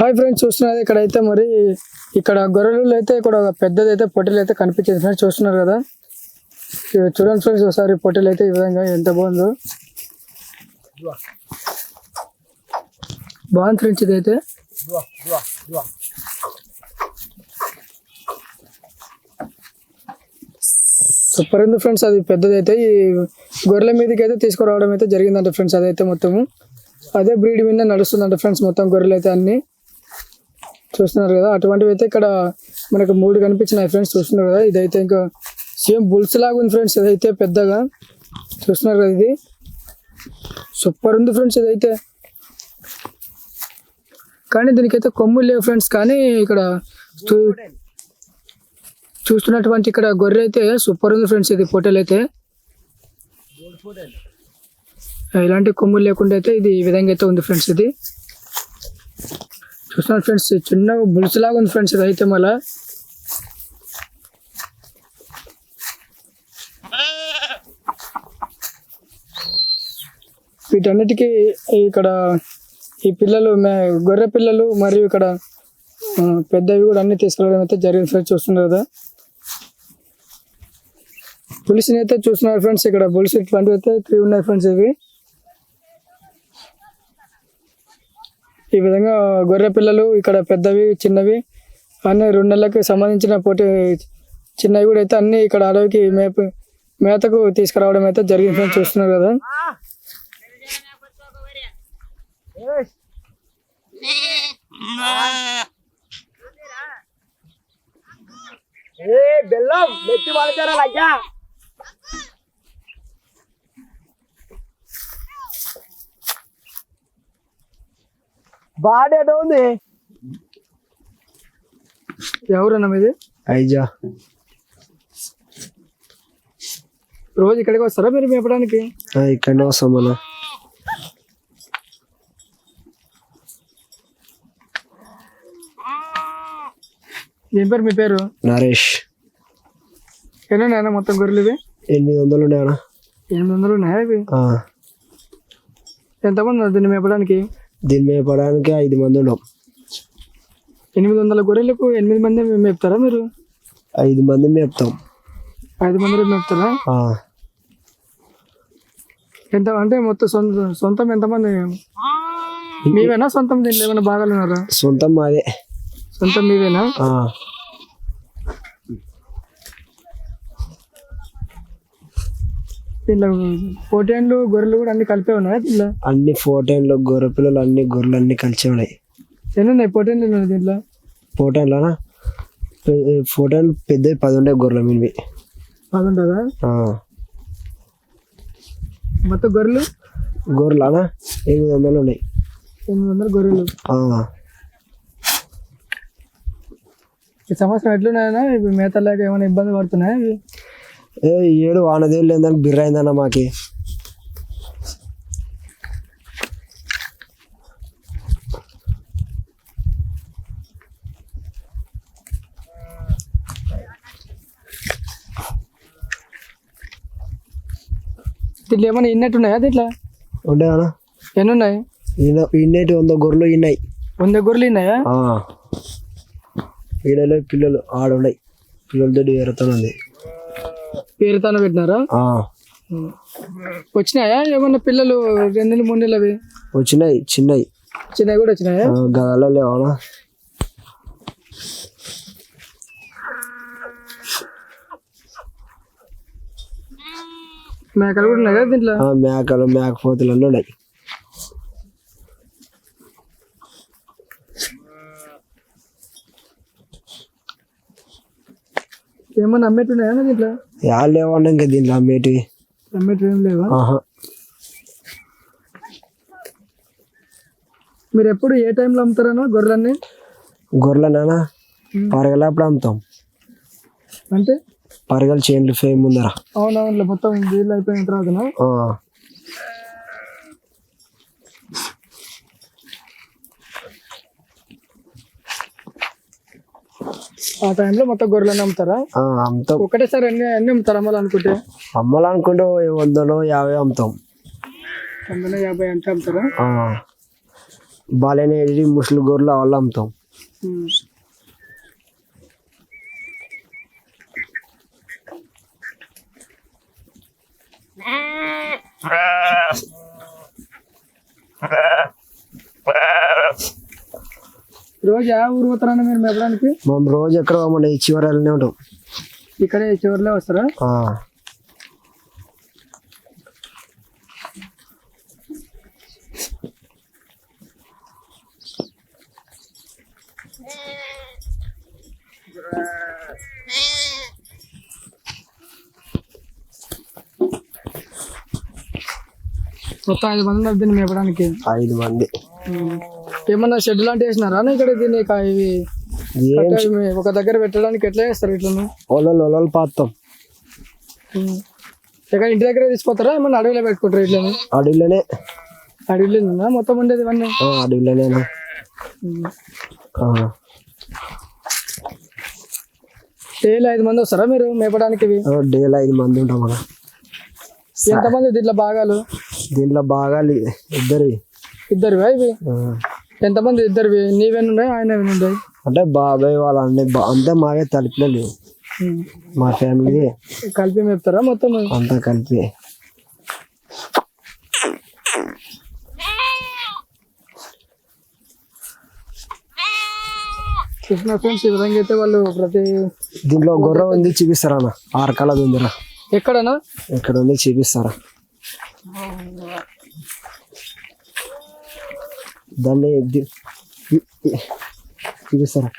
Hi friends చూస్తున్నది ఇక్కడ అయితే మరి ఇక్కడ గొర్రెలు అయితే ఇక్కడ ఒక పెద్దది అయితే పొట్టెలు అయితే కనిపించింది ఫ్రెండ్స్ చూస్తున్నారు కదా. ఇక్కడ చూడండి ఫ్రెండ్స్ ఒకసారి పొట్టెలు అయితే ఈ విధంగా ఎంత బాగుందో. బాగుంది ఫ్రెండ్స్ ఇదైతే. అయితే సూపర్ ఉంది ఫ్రెండ్స్ అది పెద్దది అయితే ఈ గొర్రెల మీదకి అయితే తీసుకురావడం అయితే జరిగిందంట ఫ్రెండ్స్ అదైతే మొత్తము. అదే బ్రీడ్ మీద నడుస్తుందంట ఫ్రెండ్స్ మొత్తం గొర్రెలు అయితే అన్ని. చూస్తున్నారు కదా. అటువంటివి అయితే ఇక్కడ మనకు మూడు కనిపించినాయి ఫ్రెండ్స్. చూస్తున్నారు కదా. ఇదైతే ఇంకా సేమ్ బుల్స్ లాగా ఉంది ఫ్రెండ్స్. ఇదైతే పెద్దగా చూస్తున్నారు కదా ఇది. సూపర్ ఉంది ఫ్రెండ్స్ ఇదైతే. కానీ దీనికైతే కొమ్ములు లేవు ఫ్రెండ్స్. కానీ ఇక్కడ చూ- చూస్తున్నటువంటి ఇక్కడ గొర్రె అయితే సూపర్ ఉంది ఫ్రెండ్స్ ఇది ఫోటోలు అయితే. ఇలాంటి కొమ్ములు లేకుండా అయితే ఇది ఈ విధంగా అయితే ఉంది ఫ్రెండ్స్ ఇది. చూస్తున్నాను ఫ్రెండ్స్ చిన్న బులుసులాగా ఉంది ఫ్రెండ్స్ ఇదైతే అయితే మళ్ళా. వీటన్నిటికీ ఇక్కడ ఈ పిల్లలు మే- గొర్రె పిల్లలు మరియు ఇక్కడ పెద్దవి కూడా అన్ని తీసుకెళ్ళడం అయితే జరిగింది ఫ్రెండ్స్ చూస్తున్నారు కదా. పులిసిని అయితే చూస్తున్నారు ఫ్రెండ్స్ ఇక్కడ పులిసి ఇట్లాంటివి అయితే త్రీ ఉన్నాయి ఫ్రెండ్స్ ఇవి. ఈ విధంగా గొర్రె పిల్లలు ఇక్కడ పెద్దవి చిన్నవి అన్ని రెండు నెలలకు సంబంధించిన పోటీ చిన్నవి కూడా అయితే అన్ని ఇక్కడ అడవికి మేప మేతకు తీసుకురావడం అయితే జరిగిందని చూస్తున్నారు కదా. బెల్లం నెత్తి వాళ్ళ లగ్గ బాడీ ఎట ఉంది ఎవరన్నా మీది? ఐజా. రోజు ఇక్కడికి వస్తారా మీరు మేపడానికి? ఇక్కడనే వస్తాం మనం ఏం పేరు మీ పేరు? నరేష్. ఎన్ని మొత్తం గొర్రెలు ఇవి? ఎనిమిది వందలు ఉన్నాయా ఎనిమిది వందలు ఉన్నాయా ఇవి? ఎంతమంది దీన్ని మేపడానికి? దీని మేపడానికి ఐదు మంది ఉన్నాం ఎనిమిది వందల గొర్రెలకు ఎనిమిది మంది మేపుతారా మీరు? ఐదు మంది మేపుతాం. ఐదు మంది మేపుతారా? ఆ, ఎంత అంటే మొత్తం సొంత సొంతం ఎంతమంది? మీవేనా? సొంతం దీంట్లో ఏమైనా భాగాలు ఉన్నారా సొంతం మాదే. సొంతం మీవేనా ఆ, దీంట్లో పోటీన్లు గొర్రెలు కూడా అన్ని కలిపే ఉన్నాయా దీంట్లో? అన్ని ఫోటోన్లు గొర్రె పిల్లలు అన్ని గొర్రెలు అన్ని కలిసి ఉన్నాయి. ఎన్ని ఉన్నాయి పోటీన్లు ఉన్నాయి దీంట్లో? ఫోటోన్లోనా ఫోటోన్ పెద్ద పది ఉండే గొర్రెలు మీవి అది ఉంటుందా? మొత్తం గొర్రెలు? గొర్రెలానా? ఎనిమిది వందలు ఉన్నాయి. ఎనిమిది వందల గొర్రెలు. ఈ సంవత్సరం ఎట్లున్నాయన్నా? ఇవి మేత లేక ఏమైనా ఇబ్బంది పడుతున్నాయా ఏ ఏడు వానదేవులు ఏందని బిర్ర అయిందన్న మాకి. దీంట్లో ఏమైనా ఇన్నట్టు ఉన్నాయా దీంట్లో? ఉండేవనా ఎన్ని ఉన్నాయి ఇన్నేటి వంద గొర్రెలు ఇన్నాయి. వంద గొర్రెలు ఉన్నాయా ఆ. ఈడలో పిల్లలు ఆడున్నాయి. పిల్లలతో ఎరతనుంది పేరుతాన పెట్టినారా? వచ్చినాయా? ఏమన్నా పిల్లలు రెండు నెలలు మూడు నెలలు అవి వచ్చినాయి చిన్నవి చిన్నవి కూడా వచ్చినాయా? గదాలో లేవనా? మేకలు కూడా ఉన్నాయి కదా దీంట్లో మేకలు మేకపోతులు అన్నీ ఉన్నాయి. ఏమన్నా అమ్మేటి ఉన్నాయా దీంట్లో? యా లేవన్నా ఇంకా దీంట్లో అమ్మేటివి. అమ్మేటి ఏం లేవా? మీరు ఎప్పుడు ఏ టైంలో అమ్ముతారన్నా గొర్రెలన్నీ? గొర్రెలనా పరగలు అప్పుడు అమ్ముతాం? అంటే? పరగలు చేనులు ఫేమ్ ముందర. అవునవునులే మొత్తం వీళ్ళు అయిపోయిన తర్వాతనా? ఆ, టైంలో మొత్తం గొర్రెలన్నీ అమ్ముతారా? అమ్ముతాం. ఒకటేసారి అన్ని అన్ని అమ్ముతారు అమ్మాలనుకుంటే? అమ్మాలనుకుంటే వందలో యాభై అమ్ముతాం. వందల యాభై అంటే అమ్ముతారా? ఆ, బాలేనేది ముసలి గొర్రెలు వాళ్ళు అమ్ముతాం. రోజు ఆ ఊరు పోతారన్న మీరు మేపడానికి మనం రోజు ఎక్కడ మన ఈ చివరి వెళ్ళనే ఉంటాం. ఇక్కడే చివరిలో వస్తారా? ఆ. మొత్తం ఐదు మంది ఉన్నారు దీన్ని మేపడానికి. ఐదు మంది. ఏమన్నా షెడ్ లాంటి వేసినారా? ఇక్కడ దీన్ని ఇవి ఒక దగ్గర పెట్టడానికి ఎట్లా చేస్తారు ఇట్లా ఒలలు ఒలలు పాతాం ఇక్కడ ఇంటి దగ్గర తీసుకుపోతారా? ఏమన్నా అడవిలో పెట్టుకుంటారు ఇట్లా అడవిలోనే. అడవిలో మొత్తం ఉండేది ఇవన్నీ? ఆ. డైలీ ఐదు మంది వస్తారా మీరు మేపడానికి డేలో ఐదు మంది ఉంటాం ఎంతమంది దీంట్లో భాగాలు? దీంట్లో బాగా ఇద్దరి ఇద్దరివా. ఇవి? ఎంతమంది ఇద్దరివి? నీవేనా ఉన్నాయి ఆయన ఉన్నాయి అంటే బాబాయ్ వాళ్ళ అన్ని అంతా మావే తలుపులే మా ఫ్యామిలీ కలిపి మేపుతారా మొత్తం? అంతా కలిపి. చూసిన ఫ్రెండ్స్ ఈ విధంగా అయితే వాళ్ళు ప్రతి దీంట్లో గొర్రె ఉంది చూపిస్తారా అన్న? ఆరు కలది ఉందిరా. ఎక్కడనా? ఇక్కడ ఉంది చూపిస్తారా? దాన్ని చూపిస్తారా